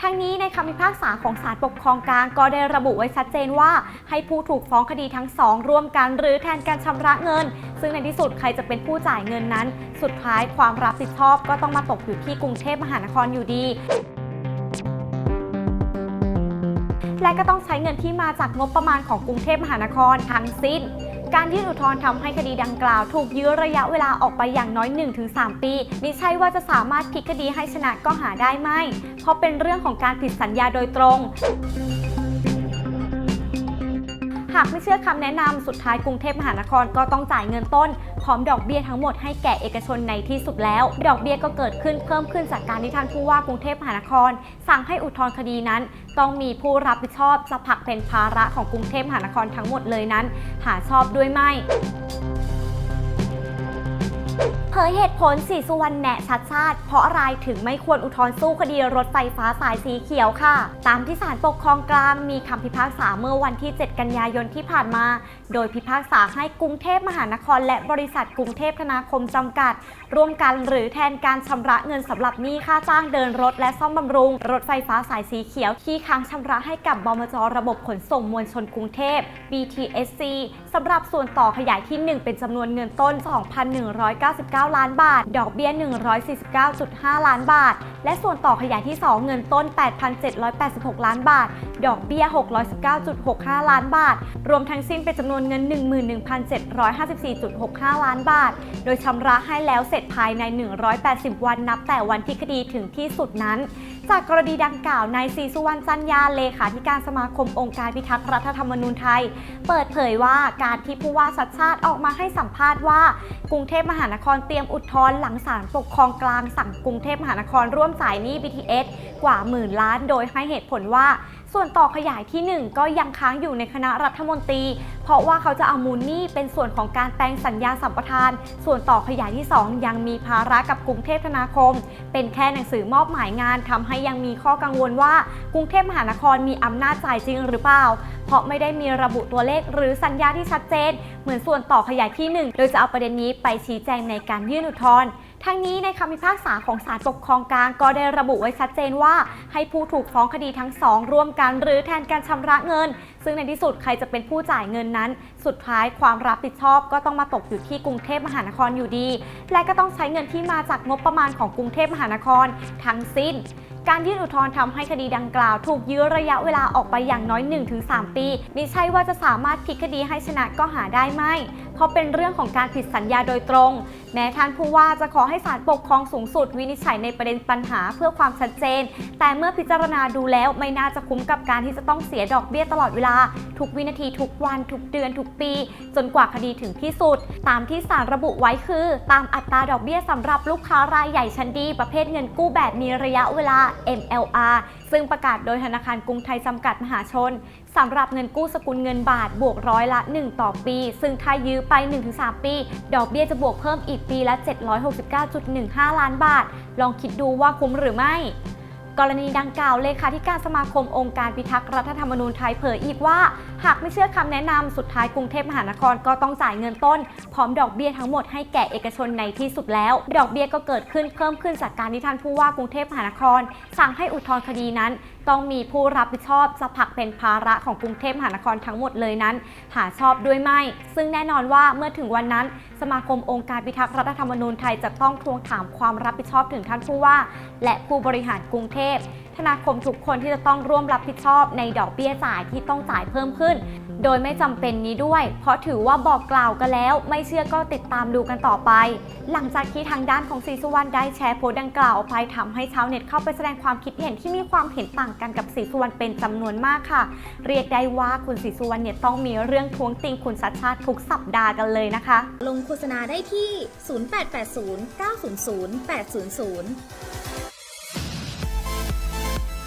ทั้งนี้ในคำพิพากษาของศาลปกครองกลางก็ได้ระบุไว้ชัดเจนว่า ให้ผู้ถูกฟ้องคดีทั้งสองร่วมกันหรือแทนการชำระเงิน ซึ่งในที่สุดใครจะเป็นผู้จ่ายเงินนั้น สุดท้ายความรับผิดชอบก็ต้องมาตกอยู่ที่กรุงเทพมหานครอยู่ดีและก็ต้องใช้เงินที่มาจากงบประมาณของกรุงเทพมหานครทั้งสิ้น การยื่นอุทธรณ์ทำให้คดีดังกล่าว ถูกยื้อระยะเวลาออกไปอย่างน้อย 1-3 ปีมิใช่ว่าจะสามารถพลิกคดีให้ชนะก็หาได้ไม่ เพราะเป็นเรื่องของการผิดสัญญาโดยตรง หากไม่เชื่อคำแนะนำสุดท้ายกรุงเทพมหานครก็ต้องจ่ายเงินต้น พร้อมดอกเบี้ยทั้งหมดให้แก่เอกชนในที่สุดแล้ว ดอกเบี้ยก็เกิดขึ้นเพิ่มขึ้นจากการที่ท่านผู้ว่ากรุงเทพมหานคร สั่งให้อุทธรณ์คดีนั้น ต้องมีผู้รับผิดชอบจะผักเป็นภาระของกรุงเทพมหานครทั้งหมดเลยนั้น หาชอบด้วยไหม ผยเหตุผลสีสุวรรณแหนะชัดชาติ เพราะอะไรถึงไม่ควรอุทธรณ์สู้คดีรถไฟฟ้าสายสีเขียวค่ะ ตามที่ศาลปกครองกลางมีคำพิพากษาเมื่อวันที่ 7 กันยายนที่ผ่านมา โดยพิพากษาให้กรุงเทพมหานคร และบริษัทกรุงเทพธนาคมจำกัด ร่วมกันหรือแทนการชำระเงินสำหรับหนี้ค่าจ้างเดินรถ และซ่อมบำรุง รถไฟฟ้าสายสีเขียวที่ค้างชำระให้กับบมจระบบขนส่งมวลชนกรุงเทพ BTSC สำหรับส่วนต่อขยายที่ 1 เป็นจำนวนเงินต้น 2,199ล้านบาท ดอกเบี้ย 149.5 ล้านบาท และส่วนต่อขยายที่ 2 เงินต้น 8,786 ล้านบาท ดอกเบี้ย 619.65 ล้านบาท รวมทั้งสิ้นเป็นจำนวนเงิน 11,754.65 ล้านบาท โดยชำระให้แล้วเสร็จภายใน 180 วันนับแต่วันที่คดีถึงที่สุดนั้น จากกรณีดังกล่าวนายศรีสุวรรณจันยาเลขาธิการสมาคมองค์การพิทักษ์รัฐธรรมนูญไทย เปิดเผยว่าการที่ผู้ว่าชัดชาติออกมาให้สัมภาษณ์ว่า กรุงเทพมหานครเตรียมอุทธรณ์หลังศาลปกครองกลางสั่งกรุงเทพมหานครร่วมจ่ายหนี้ BTS กว่าหมื่นล้าน โดยให้เหตุผลว่าส่วนต่อขยายที่ 1 ก็ยังค้างอยู่ในคณะรัฐมนตรี เพราะว่าเขาจะเอามูลนี้เป็นส่วนของการแปลงสัญญาสัมปทาน ส่วนต่อขยายที่ 2 ยังมีภาระกับกรุงเทพธนาคม เป็นแค่หนังสือมอบหมายงานทำให้ยังมีข้อกังวลว่ากรุงเทพมหานครมีอำนาจจ่ายจริงหรือเปล่า เพราะไม่ได้มีระบุตัวเลขหรือสัญญาที่ชัดเจน เหมือนส่วนต่อขยายที่ 1 โดยจะเอาประเด็นนี้ไปชี้แจงในการยื่นอุทธรณ์ ทั้งนี้ในคำพิพากษาของศาลปกครองกลางก็ได้ระบุไว้ชัดเจนว่า ให้ผู้ถูกฟ้องคดีทั้งสองร่วมกัน หรือแทนการชำระเงิน ซึ่งในที่สุดใครจะเป็นผู้จ่ายเงินนั้น สุดท้ายความรับผิดชอบก็ต้องมาตกอยู่ที่กรุงเทพมหานครอยู่ดี และก็ต้องใช้เงินที่มาจากงบประมาณของกรุงเทพมหานคร ทั้งสิ้นการยื่นอุทธรณ์ทำให้คดีดังกล่าว ถูกยื้อระยะเวลาออกไปอย่างน้อย 1-3 ปีมิใช่ว่าจะสามารถพลิกคดีให้ชนะก็หาได้ไม่ เพราะเป็นเรื่องของการผิดสัญญาโดยตรง แม้ท่านผู้ว่าจะขอให้ศาลปกครองสูงสุด วินิจฉัยในประเด็นปัญหาเพื่อความชัดเจน แต่เมื่อพิจารณาดูแล้วไม่น่าจะคุ้มกับการที่จะต้องเสียดอกเบี้ยตลอดเวลา ทุกวินาทีทุกวัน ทุกเดือน ทุกปี จนกว่าคดีถึงที่สุด ตามที่ศาลระบุไว้คือ ตามอัตราดอกเบี้ยสำหรับลูกค้ารายใหญ่ชั้นดี ประเภทเงินกู้แบบมีระยะเวลา MLR ซึ่งประกาศโดยธนาคารกรุงไทยจำกัดมหาชนสำหรับเงินกู้สกุลเงินบาทบวกร้อยละ 1 ต่อปี ซึ่งถ้ายื้อไป 1-3 ปี ดอกเบี้ยจะบวกเพิ่มอีกปีละ 769.15 ล้านบาท ลองคิดดูว่าคุ้มหรือไม่ กรณีดังกล่าวเลขาธิการสมาคมองค์การพิทักษ์รัฐธรรมนูญไทยเผยอีกว่า หากไม่เชื่อคำแนะนำสุดท้ายกรุงเทพมหานครก็ต้องจ่ายเงินต้น พร้อมดอกเบี้ยทั้งหมดให้แก่เอกชนในที่สุดแล้ว ดอกเบี้ยก็เกิดขึ้นเพิ่มขึ้นจากการที่ท่านผู้ว่ากรุงเทพมหานคร สั่งให้อุทธรณ์คดีนั้น ต้องมีผู้รับผิดชอบจะผลักเป็นภาระของกรุงเทพมหานครทั้งหมดเลยนั้น หาชอบด้วยไม่ ซึ่งแน่นอนว่าเมื่อถึงวันนั้น สมาคมองค์การพิทักษ์รัฐธรรมนูญไทยจะต้องทวงถามความรับผิดชอบถึงท่านผู้ว่า และผู้บริหารกรุงเทพ ธนาคมทุกคนที่จะต้องร่วมรับผิดชอบในดอกเบี้ยจ่ายที่ต้องจ่ายเพิ่มขึ้น โดยไม่จำเป็นนี้ด้วย เพราะถือว่าบอกกล่าวกันแล้ว ไม่เชื่อก็ติดตามดูกันต่อไป หลังจากที่ทางด้านของศรีสุวรรณได้แชร์โพสต์ดังกล่าวออกไปทำให้ชาวเน็ตเข้าไปแสดงความคิดเห็นที่มีความเห็นต่างกันกับศรีสุวรรณเป็นจำนวนมากค่ะ เรียกได้ว่าคุณศรีสุวรรณเนี่ยต้องมีเรื่องท้วงติงคุณชัดชาติทุกสัปดาห์กันเลยนะคะ ลงโฆษณาได้ที่ 0880 900 800